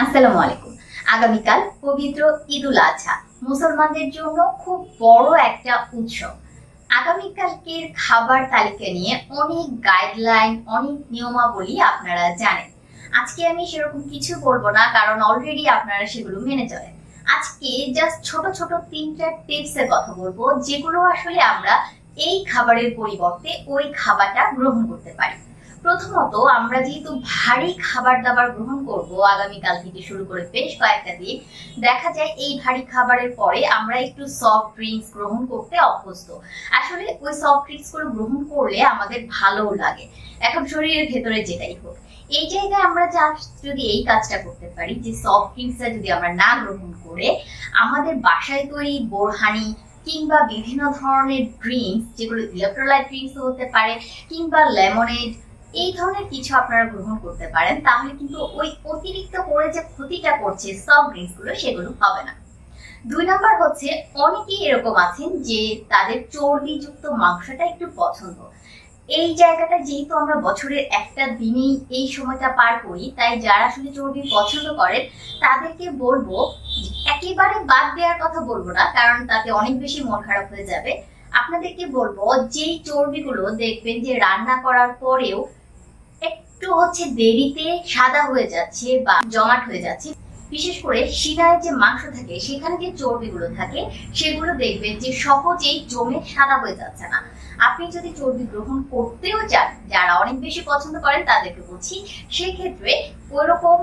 আসসালামু আলাইকুম। আগামীকাল পবিত্র ঈদুল আজহা। মুসলমানদের জন্য খুব বড় একটা উৎসব। আগামীকালকের খাবার তালিকা নিয়ে অনেক গাইডলাইন অনেক নিয়মাবলী আপনারা জানেন। আজকে আমি সেরকম কিছু বলব না, কারণ অলরেডি আপনারা সেগুলো মেনে চলেন। আজকে জাস্ট ছোট ছোট তিনটা টিপসের কথা বলব, যেগুলো আসলে আমরা এই খাবারের পরিবর্তে ওই খাবারটা গ্রহণ করতে পারি। প্রথমত আমরা যেহেতু ভারী খাবার দাবার গ্রহণ করব, আগামীকাল থেকে শুরু করে বেশ কয়েকটা দিন, দেখা যায় এই ভারী খাবারের পরে আমরা একটু সফট ড্রিঙ্কস গ্রহণ করতে অভ্যস্ত। আসলে ওই সফট ড্রিঙ্কসগুলো গ্রহণ করলে আমাদের ভালোও লাগে। এখন শরীরের ভেতরে যেটাই হোক। এই জায়গায় আমরা যা যদি এই কাজটা করতে পারি, যে সফট ড্রিঙ্কসটা যদি আমরা না গ্রহণ করে, আমাদের বাসায় তৈরি বোরহানি কিংবা বিভিন্ন ধরনের ড্রিঙ্কস যেগুলো ইলেকট্রোলাইট ড্রিঙ্কস হতে পারে, কিংবা লেমনেড এই ধরনের কিছু আপনারা গ্রহণ করতে পারেন, তাহলে কিন্তু ওই অতিরিক্ত করে যে ক্ষতিটা করছে সফট ড্রিঙ্কসগুলো, সেগুলো হবে না। দুই নাম্বার হচ্ছে, অনেকেই এরকম আছেন যে তাদের চর্বিযুক্ত মাংসটা একটু পছন্দ। এই জায়গাটা যেহেতু আমরা বছরের একটা দিনেই এই সময়টা পার করি, তাই যারা আসলে চর্বি পছন্দ করেন, তাদেরকে বলব একেবারে বাদ দেওয়ার কথা বলব না, কারণ তাতে অনেক বেশি মন খারাপ হয়ে যাবে। আপনাদেরকে বলব, যেই চর্বিগুলো দেখবেন যে রান্না করার পরেও একটু হচ্ছে দেরিতে সাদা হয়ে যাচ্ছে বা জমাট হয়ে যাচ্ছে। বিশেষ করে শিরায় যে মাংস থাকে, সেখানে যে চর্বিগুলো থাকে, সেগুলো দেখবেন যে সহজেই জমে সাদা হয়ে যাচ্ছে না। আপনি যদি চর্বি গ্রহণ করতেও চান, যারা অনেক বেশি পছন্দ করেন তাদেরকে বলছি, সেক্ষেত্রে ওইরকম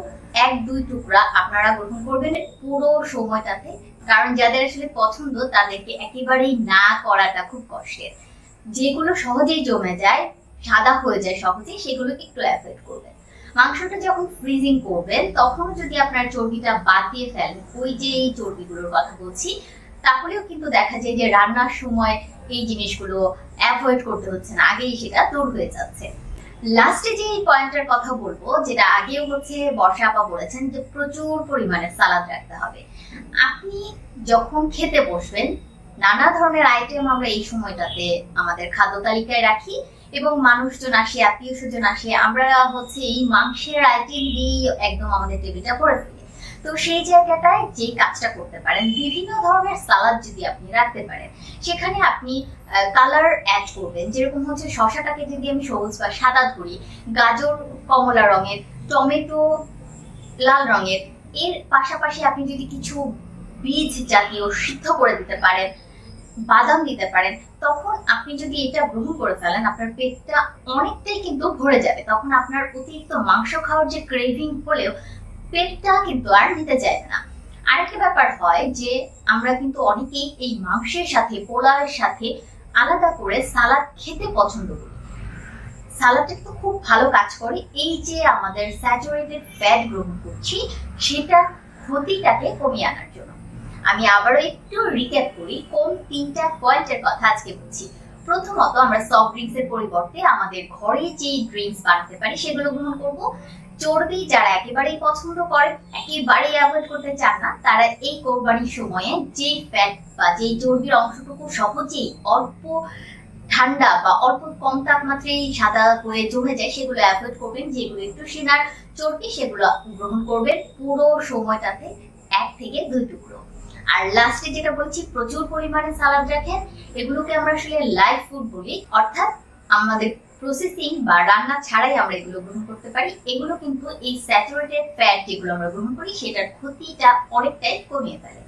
এক, দুই টুকরা আপনারা গ্রহণ করবেন পুরো সময়টাতে। কারণ যাদের আসলে পছন্দ, তাদেরকে একেবারেই না করাটা খুব কষ্টের। যেগুলো সহজেই জমে যায় সাদা হয়ে যায় সহজেই সেগুলোকে একটু অ্যাভয়েড করবেন। মাংসটা যখন ফ্রিজিং করবেন তখন যদি আপনার চর্বিটা বাদ দিয়ে ফেলেন, ওই যে এই চর্বিগুলোর কথা বলছি, তাহলেও কিন্তু দেখা যায় যে রান্নার সময় এই জিনিসগুলো অ্যাভয়েড করতে হচ্ছে না, আগেই সেটা দূর হয়ে যাচ্ছে। লাস্টে যে এই পয়েন্টের কথা বলব, যেটা আগেও হচ্ছে বর্ষা আপা বলেছেন যে প্রচুর পরিমাণে সালাদ রাখতে হবে। আপনি যখন খেতে বসবেন, নানা ধরনের আইটেম আমরা এই সময়টাতে আমাদের খাদ্য তালিকায় রাখি এবং মানুষজন আসে, আত্মীয় স্বজন আসে, আমরা হচ্ছে এই মাংসের আইটেম দিয়েই একদম আমাদের টেবিলটা ভরে ফেলি। তো সেই জায়গাটায় যে কাজটা করতে পারেন, বিভিন্ন ধরনের সালাদ যদি আপনি রাখতে পারেন, সেখানে আপনি কালার অ্যাড করবেন। যেরকম হচ্ছে শশাটাকে যদি আমি সবুজ বা সাদা ধরি, গাজর কমলা রঙের, টমেটো লাল রঙের, এর পাশাপাশি আপনি যদি কিছু বীজ জাতীয় সিদ্ধ করে দিতে পারেন বাদাম দিতে পারেন, তখন আপনি যদি এটা গ্রহণ করে ফেলেন, আপনার পেটটা অনেকটাই কিন্তু ভরে যাবে। তখন আপনার অতিরিক্ত মাংস খাওয়ার যে ক্রেভিং হলেও পেটটা কিন্তু আর নিতে চাইবে না। আরেকটা ব্যাপার হয় যে, আমরা কিন্তু অনেকেই এই মাংসের সাথে, পোলাওয়ের সাথে আলাদা করে সালাদ খেতে পছন্দ করি। সালাদটা কিন্তু খুব ভালো কাজ করে। এই যে আমাদের স্যাচুরেটেড ফ্যাট গ্রহণ করছি সেটা ক্ষতিটাকে কমিয়ে আনার জন্য। আমি আবারও একটু রিক্যাপ করি, কোন তিনটা পয়েন্টের কথা আজকে বলছি? প্রথমত আমরা সফট ড্রিঙ্কস এর পরিবর্তে আমাদের ঘরে যে ড্রিঙ্কস বানাতে পারি, সেগুলো গ্রহণ করব। চর্বি যারা একেবারেই পছন্দ করে একেবারেই অ্যাভয়েড করতে চান না, তারা এই কোরবানির সময়ে যে ফ্যাট বা যে চর্বির অংশটুকু সহজেই অল্প ঠান্ডা বা অল্প কম তাপমাত্রায় সাদা হয়ে জমে যায়, সেগুলো অ্যাভয়েড করবেন। যেগুলো একটু সিনার চর্বি, সেগুলো গ্রহণ করবেন পুরো সময়টাতে এক থেকে দুই টুকরো। আর লাস্টে যেটা বলছি, প্রচুর পরিমাণে সালাদ রাখেন। এগুলোকে আমরা আসলে লাইভ ফুড বলি। অর্থাৎ আমাদের প্রসেসিং বা রান্না ছাড়াই আমরা এগুলো গ্রহণ করতে পারি। এগুলো কিন্তু এই স্যাচুরেটেড ফ্যাট যেগুলো আমরা গ্রহণ করি, সেটার ক্ষতিটা অনেকটাই কমিয়ে ফেলে।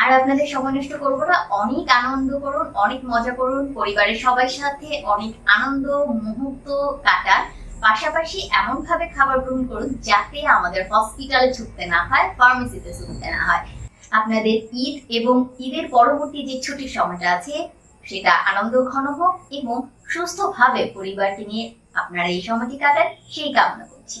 আর আপনাদের সময় নষ্ট করব না, অনেক আনন্দ করুন, অনেক মজা করুন। পরিবারের সবার সাথে অনেক আনন্দ, মুহূর্ত কাটান। পাশাপাশি এমন ভাবে খাবার গ্রহণ করুন যাতে আমাদের হসপিটালে ছুটতে না হয় ফার্মেসিতে ছুটতে না হয়। আপনাদের ঈদ এবং ঈদের পরবর্তী যে ছুটির সময়টা আছে, সেটা আনন্দ ঘন হোক এবং সুস্থভাবে পরিবারকে নিয়ে আপনারা এই সময়টি কাটান, সেই কামনা করছি।